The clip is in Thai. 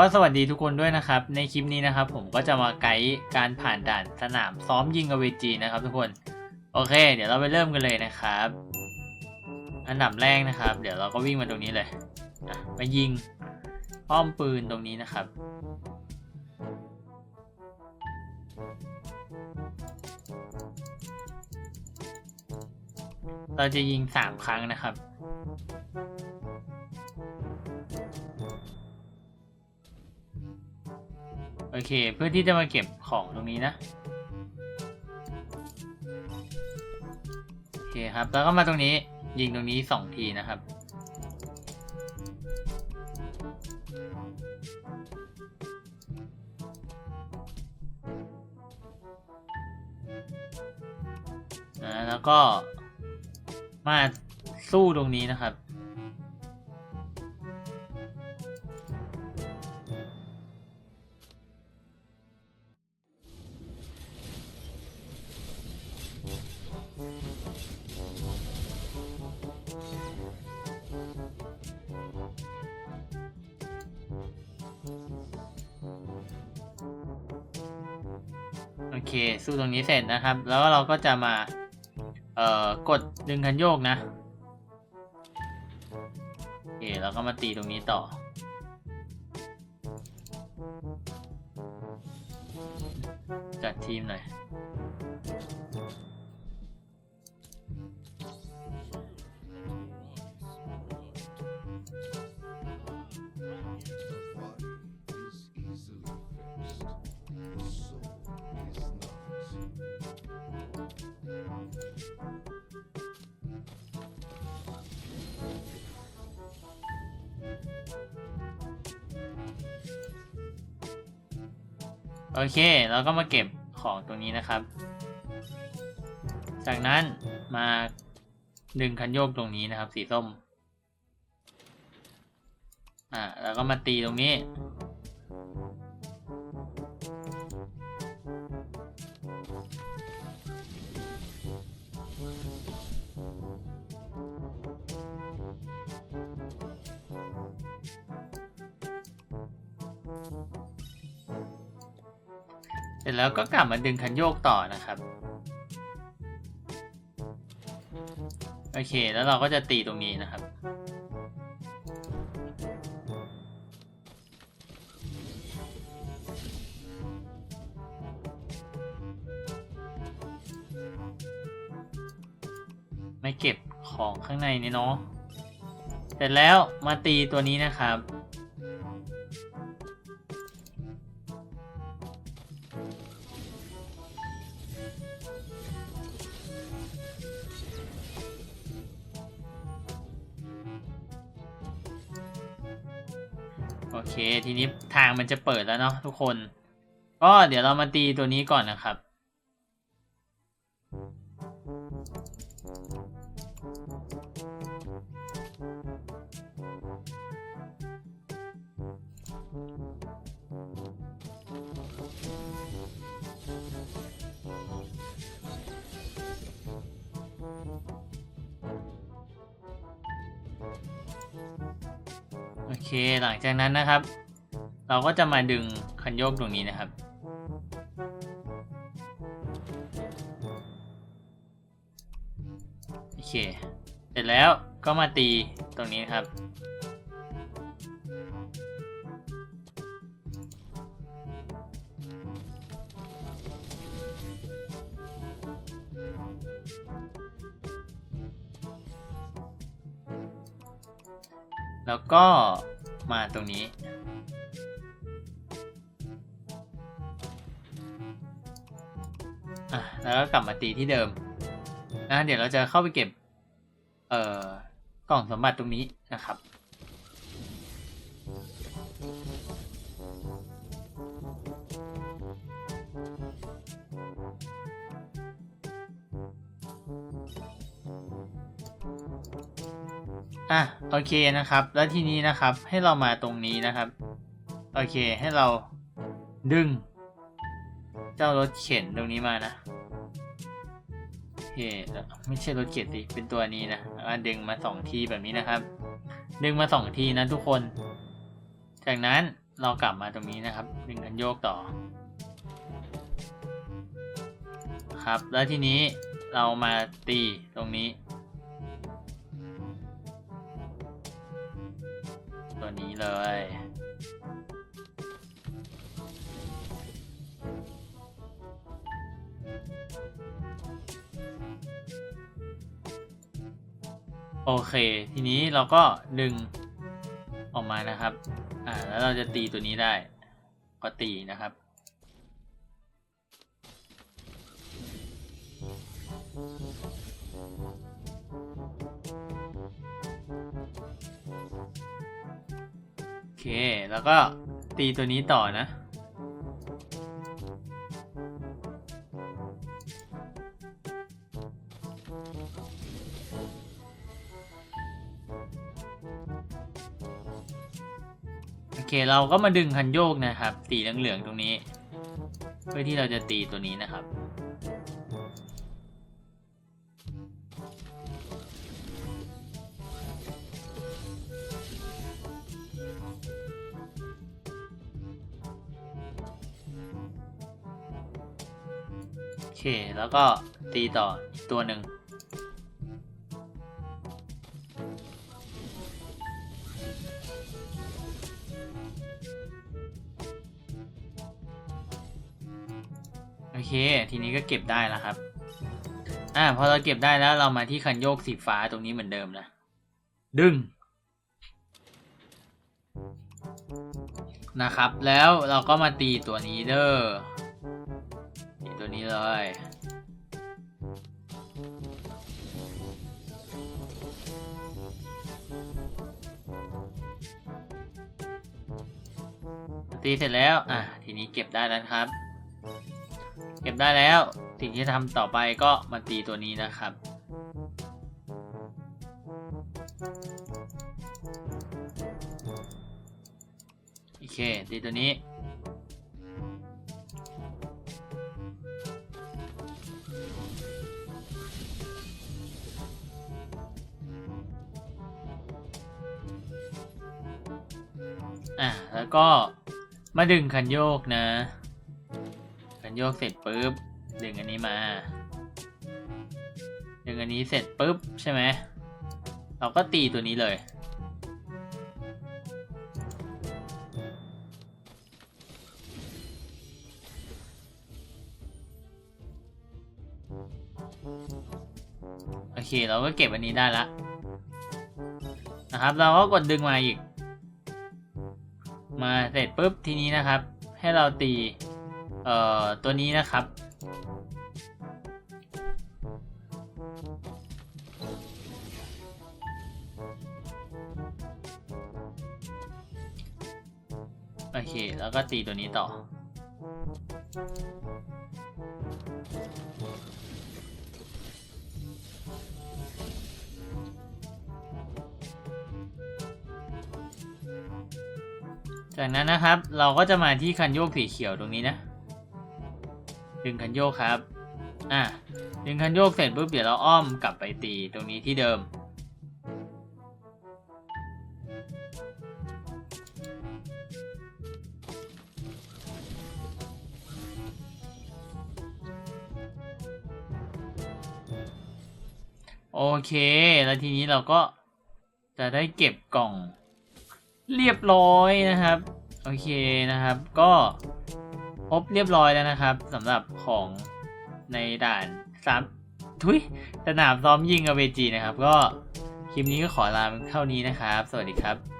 ก็สวัสดีทุกคนด้วยนะครับ ในคลิปนี้นะครับ ผมก็จะมาไกด์การผ่านด่านสนามซ้อมยิงอเวจีนะครับ ทุกคนโอเค เดี๋ยวเราไปเริ่มกันเลยนะครับ อันดับแรกนะครับ เดี๋ยวเราก็วิ่งมาตรงนี้เลยมายิงป้อมปืนตรงนี้นะครับ เราจะยิงสามครั้งนะครับ เค เพื่อที่จะมาเก็บของตรงนี้นะ โอเคครับ แล้วก็มาตรงนี้ยิงตรงนี้สองทีนะครับ แล้วก็มาสู้ตรงนี้นะครับ เค สู้ตรงนี้เสร็จนะครับ แล้วเราก็จะมา เอ่อ กดดึงคันโยกนะ โอเคแล้วก็มาตีตรงนี้ต่อ จัดทีมหน่อย โอเค เราก็มาเก็บของตรงนี้นะครับ จากนั้นมาดึงคันโยกตรงนี้นะครับ สีส้ม อ่า แล้วก็มาตีตรงนี้ เสร็จแล้วก็กลับมาดึงคันโยกต่อนะครับ โอเค แล้วเราก็จะตีตรงนี้นะครับ ไม่เก็บของข้างในนี่เนาะ เสร็จแล้วมาตีตัวนี้นะครับ เค ทีนี้ทางมันจะเปิดแล้วเนาะทุกคน ก็เดี๋ยวเรามาตีตัวนี้ก่อนนะครับ เคหลังจากนั้นนะครับ เราก็จะมาดึงคันโยกตรงนี้นะครับ โอเค เสร็จแล้วก็มาตีตรงนี้ครับ แล้วก็ มาตรงนี้ อะ แล้วก็กลับมาตีที่เดิม นะ เดี๋ยวเราจะเข้าไปเก็บ เอ่อ กล่องสมบัติตรงนี้นะครับ อะโอเคนะครับ แล้วทีนี้นะครับให้เรามาตรงนี้นะครับ โอเคให้เราดึง เจ้ารถเข็นตรงนี้มานะโอเคไม่ใช่รถเข็นสิเป็นตัวนี้นะแล้วก็ดึงมาสองทีแบบนี้นะครับ ดึงมาสองทีนะทุกคน จากนั้นเรากลับมาตรงนี้นะครับดึงคันโยกต่อ ครับ แล้วทีนี้เรามาตีตรงนี้ ตัวนี้เลย โอเค ทีนี้เราก็ดึงออกมานะครับ อ่า แล้วเราจะตีตัวนี้ได้ ก็ตีนะครับ เค แล้วก็ตีตัวนี้ต่อนะ โอเค เราก็มาดึงคันโยกนะครับสีเหลืองๆตรงนี้ เพื่อที่เราจะตีตัวนี้นะครับ เค แล้วก็ตีต่ออีกตัวหนึ่งโอเค ทีนี้ก็เก็บได้แล้วครับ อ่า พอเราเก็บได้แล้วเรามาที่คันโยกสีฟ้าตรงนี้เหมือนเดิมนะ ดึง นะครับ แล้วเราก็มาตีตัวนี้เด้อ ตีตัวนี้เลยตีเสร็จแล้ว อะ ทีนี้เก็บได้แล้วครับ เก็บได้แล้ว สิ่งที่ทำต่อไปก็มาตีตัวนี้นะครับ โอเค ตีตัวนี้ แล้วก็มาดึงคันโยกนะ คันโยกเสร็จปุ๊บ ดึงอันนี้มา ดึงอันนี้เสร็จปุ๊บใช่ไหม เราก็ตีตัวนี้เลย โอเค เราก็เก็บอันนี้ได้ละนะครับ เราก็กดดึงมาอีก มาเสร็จปุ๊บทีนี้นะครับ ให้เราตีเอ่อตัวนี้นะครับ โอเค แล้วก็ตีตัวนี้ต่อ จากนั้นนะครับเราก็จะมาที่คันโยกสีเขียวตรงนี้นะ ดึงคันโยกครับ อะดึงคันโยกเสร็จปุ๊บเดี๋ยวเราอ้อมกลับไปตีตรงนี้ที่เดิม โอเค แล้วทีนี้เราก็จะได้เก็บกล่อง เรียบร้อยนะครับ โอเคนะครับ ก็ครบเรียบร้อยแล้วนะครับสำหรับของในด่านสามทุยสนามซ้อมยิงอเวจีนะครับ ก็คลิปนี้ก็ขอลาเท่านี้นะครับ สวัสดีครับ